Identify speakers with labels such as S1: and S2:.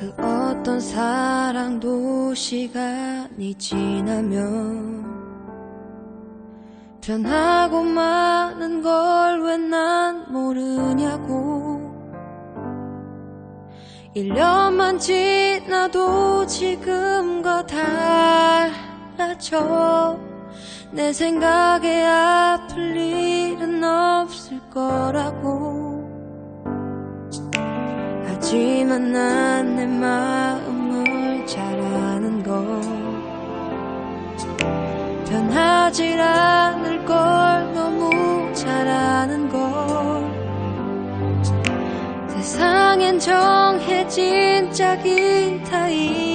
S1: 그 어떤 사랑도 시간이 지나면 변하고 마는 걸왜 난 모르냐고. 1년만 지나도 지금과 달라져. 내 생각에 아플 일은 없을 거라고 하지만 난 내 마음을 잘 아는 걸 변하질 않을 걸 너무 잘 아는 걸 세상엔 정해진 짝이 다 있.